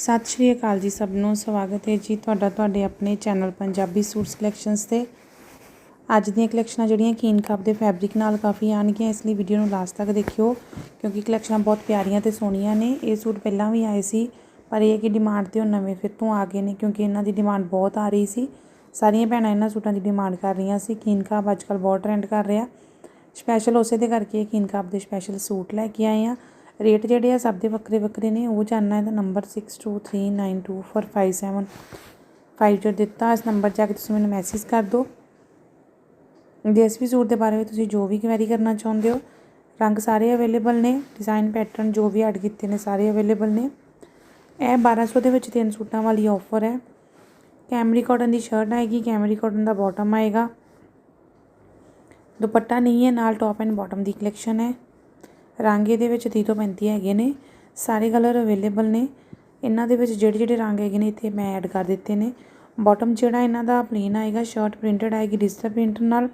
ਸਤਿ ਸ਼੍ਰੀ ਅਕਾਲ ਜੀ ਸਭ ਨੂੰ, ਸਵਾਗਤ ਹੈ ਜੀ ਤੁਹਾਡਾ ਤੁਹਾਡੇ ਆਪਣੇ ਚੈਨਲ ਪੰਜਾਬੀ ਸੂਟ ਕਲੈਕਸ਼ਨਸ ਤੇ। ਅੱਜ ਦੀਆਂ ਕਲੈਕਸ਼ਨਾਂ ਜਿਹੜੀਆਂ ਕੀਨ ਕੱਪ ਦੇ ਫੈਬਰਿਕ ਨਾਲ ਕਾਫੀ ਆਣਗੀਆਂ ਇਸ ਲਈ ਵੀਡੀਓ ਨੂੰ ਲਾਸਟ ਤੱਕ ਦੇਖਿਓ, ਕਿਉਂਕਿ ਕਲੈਕਸ਼ਨਾਂ ਬਹੁਤ ਪਿਆਰੀਆਂ ਤੇ ਸੋਹਣੀਆਂ ਨੇ। ਇਹ ਸੂਟ ਪਹਿਲਾਂ ਵੀ ਆਏ ਸੀ, ਪਰ ਇਹ ਕਿ ਡਿਮਾਂਡ ਤੇ ਉਹ ਨਵੇਂ ਫਿਰ ਤੋਂ ਆ ਗਏ ਨੇ, ਕਿਉਂਕਿ ਇਹਨਾਂ ਦੀ ਡਿਮਾਂਡ ਬਹੁਤ ਆ ਰਹੀ ਸੀ। ਸਾਰੀਆਂ ਭੈਣਾਂ ਇਹਨਾਂ ਸੂਟਾਂ ਦੀ ਡਿਮਾਂਡ ਕਰ ਰਹੀਆਂ ਸੀ। ਕੀਨ ਕੱਪ ਅੱਜ ਕੱਲ ਬਹੁਤ ਟ੍ਰੈਂਡ ਕਰ ਰਿਹਾ। ਸਪੈਸ਼ਲ ਉਸੇ ਦੇ ਕਰਕੇ ਕੀਨ ਕੱਪ ਦੇ ਸਪੈਸ਼ਲ ਸੂਟ ਲੈ ਕੇ ਆਏ ਆ ਰੇਟ ਜਿਹੜੇ ਆ ਸਭ ਦੇ ਵੱਖਰੇ ਵੱਖਰੇ ਨੇ, ਉਹ ਜਾਨਣਾ ਹੈ ਤਾਂ ਨੰਬਰ 62392457 ਜੋ ਦਿੱਤਾ, ਇਸ ਨੰਬਰ ਜਾ ਕੇ ਤੁਸੀਂ ਮੈਨੂੰ ਮੈਸੇਜ ਕਰ ਦਿਓ। ਜਿਸ ਵੀ ਸੂਟ ਦੇ ਬਾਰੇ ਵਿੱਚ ਤੁਸੀਂ ਜੋ ਵੀ ਕੁਐਰੀ ਕਰਨਾ ਚਾਹੁੰਦੇ ਹੋ, ਰੰਗ ਸਾਰੇ ਅਵੇਲੇਬਲ ਨੇ ਡਿਜ਼ਾਈਨ ਪੈਟਰਨ ਜੋ ਵੀ ਐਡ ਕੀਤੇ ਨੇ ਸਾਰੇ ਅਵੇਲੇਬਲ ਨੇ। ਇਹ 1200 ਦੇ ਵਿੱਚ ਤਿੰਨ ਸੂਟਾਂ ਵਾਲੀ ਆਫਰ ਹੈ। ਕੈਮਰੀ ਕਾਟਨ ਦੀ ਸ਼ਰਟ ਆਏਗੀ ਕੈਮਰੀ ਕਾਟਨ ਦਾ ਬਾਟਮ ਆਏਗਾ। ਦੁਪੱਟਾ ਨਹੀਂ ਹੈ, ਨਾਲ ਟੌਪ ਐਂਡ ਬਾਟਮ ਦੀ ਕਲੈਕਸ਼ਨ ਹੈ। ਰੰਗ ਇਹਦੇ ਵਿੱਚ ਤੀਹ ਤੋਂ 35 ਹੈਗੇ ਨੇ, ਸਾਰੇ ਕਲਰ ਅਵੇਲੇਬਲ ਨੇ। ਇਹਨਾਂ ਦੇ ਵਿੱਚ ਜਿਹੜੇ ਜਿਹੜੇ ਰੰਗ ਹੈਗੇ ਨੇ, ਇੱਥੇ ਮੈਂ ਐਡ ਕਰ ਦਿੱਤੇ ਨੇ। ਬਾਟਮ ਜਿਹੜਾ ਇਹਨਾਂ ਦਾ ਪਲੇਨ ਆਏਗਾ ਸ਼ਰਟ ਪ੍ਰਿੰਟਡ ਆਏਗੀ ਡਿਜੀਟਲ ਪ੍ਰਿੰਟ ਨਾਲ।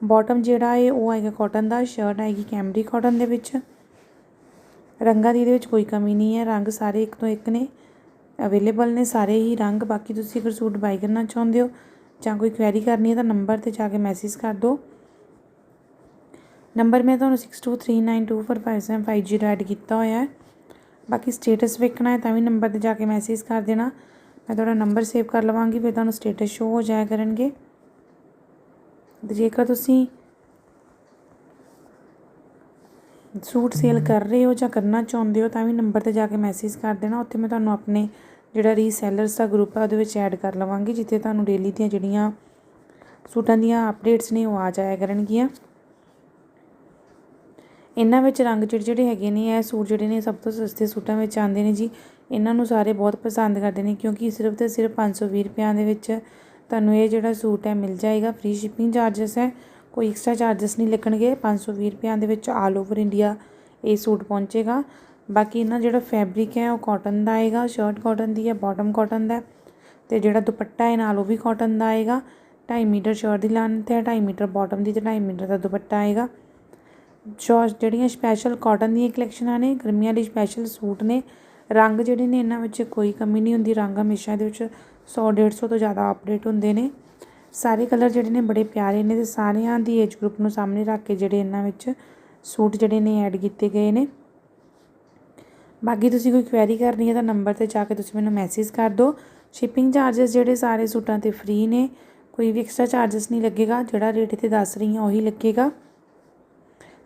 ਬਾਟਮ ਜਿਹੜਾ ਹੈ ਉਹ ਆਏਗਾ ਕਾਟਨ ਦਾ ਸ਼ਰਟ ਆਏਗੀ ਕੈਮਰੀ ਕਾਟਨ ਦੇ ਵਿੱਚ। ਰੰਗਾਂ ਦੀ ਇਹਦੇ ਵਿੱਚ ਕੋਈ ਕਮੀ ਨਹੀਂ ਹੈ, ਰੰਗ ਸਾਰੇ ਇੱਕ ਤੋਂ ਇੱਕ ਨੇ। ਅਵੇਲੇਬਲ ਨੇ ਸਾਰੇ ਹੀ ਰੰਗ, ਬਾਕੀ ਤੁਸੀਂ ਅਗਰ ਸੂਟ ਬਾਈ ਕਰਨਾ ਚਾਹੁੰਦੇ ਹੋ ਜਾਂ ਕੋਈ ਕੁਐਰੀ ਕਰਨੀ ਹੈ ਤਾਂ ਨੰਬਰ ਤੇ ਜਾ ਕੇ ਮੈਸੇਜ ਕਰ ਦਿਓ। ਨੰਬਰ ਮੈਂ ਤੁਹਾਨੂੰ 6239245750 ਐਡ ਕੀਤਾ ਹੋਇਆ ਹੈ। ਬਾਕੀ ਸਟੇਟਸ ਵੇਖਣਾ ਹੈ ਤਾਂ ਵੀ ਨੰਬਰ ਤੇ ਜਾ ਕੇ ਮੈਸੇਜ ਕਰ ਦੇਣਾ। ਮੈਂ ਤੁਹਾਡਾ ਨੰਬਰ ਸੇਵ ਕਰ ਲਵਾਂਗੀ, ਫਿਰ ਤੁਹਾਨੂੰ ਸਟੇਟਸ ਸ਼ੋ ਹੋ ਜਾਇਆ ਕਰਨਗੇ। ਤੇ ਜੇਕਰ ਤੁਸੀਂ ਸੂਟ ਸੇਲ ਕਰ ਰਹੇ ਹੋ ਜਾਂ ਕਰਨਾ ਚਾਹੁੰਦੇ ਹੋ ਤਾਂ ਵੀ ਨੰਬਰ ਤੇ ਜਾ ਕੇ ਮੈਸੇਜ ਕਰ ਦੇਣਾ। ਉੱਥੇ ਮੈਂ ਤੁਹਾਨੂੰ ਆਪਣੇ ਜਿਹੜਾ ਰੀਸੈਲਰਸ ਦਾ ਗਰੁੱਪ ਹੈ ਉਹਦੇ ਵਿੱਚ ਐਡ ਕਰ ਲਵਾਂਗੀ, ਜਿੱਥੇ ਤੁਹਾਨੂੰ ਡੇਲੀ ਦੀਆਂ ਜਿਹੜੀਆਂ ਸੂਟਾਂ ਦੀਆਂ ਅਪਡੇਟਸ ਨੇ ਉਹ ਆ ਜਾਇਆ ਕਰਨਗੀਆਂ। ਇਹਨਾਂ ਵਿੱਚ ਰੰਗ ਜਿਹੜੇ ਜਿਹੜੇ ਹੈਗੇ ਨੇ, ਇਹ ਸੂਟ ਜਿਹੜੇ ਨੇ ਸਭ ਤੋਂ ਸਸਤੇ ਸੂਟਾਂ ਵਿੱਚ ਆਉਂਦੇ ਨੇ ਜੀ। ਇਹਨਾਂ ਨੂੰ ਸਾਰੇ ਬਹੁਤ ਪਸੰਦ ਕਰਦੇ ਨੇ ਕਿਉਂਕਿ ਸਿਰਫ ਤੇ ਸਿਰਫ 520 ਰੁਪਿਆਂ ਦੇ ਵਿੱਚ ਤੁਹਾਨੂੰ ਇਹ ਜਿਹੜਾ ਸੂਟ ਹੈ ਮਿਲ ਜਾਏਗਾ। ਫ੍ਰੀ ਸ਼ਿਪਿੰਗ ਚਾਰजेस ਹੈ। ਕੋਈ ਐਕਸਟਰਾ ਚਾਰजेस ਨਹੀਂ ਲੱਗਣਗੇ। 520 ਰੁਪਿਆਂ ਦੇ ਵਿੱਚ ਆਲ ਓਵਰ ਇੰਡੀਆ ਇਹ ਸੂਟ ਪਹੁੰਚੇਗਾ। ਬਾਕੀ ਇਹਨਾਂ ਜਿਹੜਾ ਫੈਬਰਿਕ ਹੈ ਉਹ ਕਾਟਨ ਦਾ ਆਏਗਾ ਸ਼ਰਟ ਕਾਟਨ ਦੀ ਹੈ ਬਾਟਮ ਕਾਟਨ ਦਾ ਤੇ ਜਿਹੜਾ ਦੁਪੱਟਾ ਹੈ ਨਾਲ ਉਹ ਵੀ ਕਾਟਨ ਦਾ ਆਏਗਾ। 2.5 ਮੀਟਰ ਸ਼ਰਟ ਦੀ ਲੈਂਥ ਹੈ 2.5 ਮੀਟਰ ਬਾਟਮ ਦੀ ਤੇ 2.5 ਮੀਟਰ ਦਾ ਦੁਪੱਟਾ ਆਏਗਾ। ਜੋ ਜਿਹੜੀਆਂ ਸਪੈਸ਼ਲ ਕਾਟਨ ਦੀਆਂ ਕਲੈਕਸ਼ਨਾਂ ਨੇ, ਗਰਮੀਆਂ ਲਈ ਸਪੈਸ਼ਲ ਸੂਟ ਨੇ, ਰੰਗ ਜਿਹੜੇ ਨੇ ਇਹਨਾਂ ਵਿੱਚ ਕੋਈ ਕਮੀ ਨਹੀਂ ਹੁੰਦੀ, ਰੰਗ ਹਮੇਸ਼ਾ ਇਹਦੇ ਵਿੱਚ 100 150 ਤੋਂ ਜ਼ਿਆਦਾ ਅਪਡੇਟ ਹੁੰਦੇ ਨੇ। ਸਾਰੇ ਕਲਰ ਜਿਹੜੇ ਨੇ ਬੜੇ ਪਿਆਰੇ ਨੇ ਤੇ ਸਾਰਿਆਂ ਦੀ ਏਜ ਗਰੁੱਪ ਨੂੰ ਸਾਹਮਣੇ ਰੱਖ ਕੇ ਜਿਹੜੇ ਇਹਨਾਂ ਵਿੱਚ ਸੂਟ ਜਿਹੜੇ ਨੇ ਐਡ ਕੀਤੇ ਗਏ ਨੇ। ਬਾਕੀ ਤੁਸੀਂ ਕੋਈ ਕੁਐਰੀ ਕਰਨੀ ਹੈ ਤਾਂ ਨੰਬਰ ਤੇ ਜਾ ਕੇ ਤੁਸੀਂ ਮੈਨੂੰ ਮੈਸੇਜ ਕਰ ਦਿਓ। ਸ਼ਿਪਿੰਗ ਚਾਰजेस ਜਿਹੜੇ ਸਾਰੇ ਸੂਟਾਂ ਤੇ ਫ੍ਰੀ ਨੇ, ਕੋਈ ਵੀ ਐਕਸਟਰਾ ਚਾਰजेस ਨਹੀਂ ਲੱਗੇਗਾ, ਜਿਹੜਾ ਰੇਟ ਇੱਥੇ ਦੱਸ ਰਹੀ ਹਾਂ ਉਹੀ ਲੱਗੇਗਾ।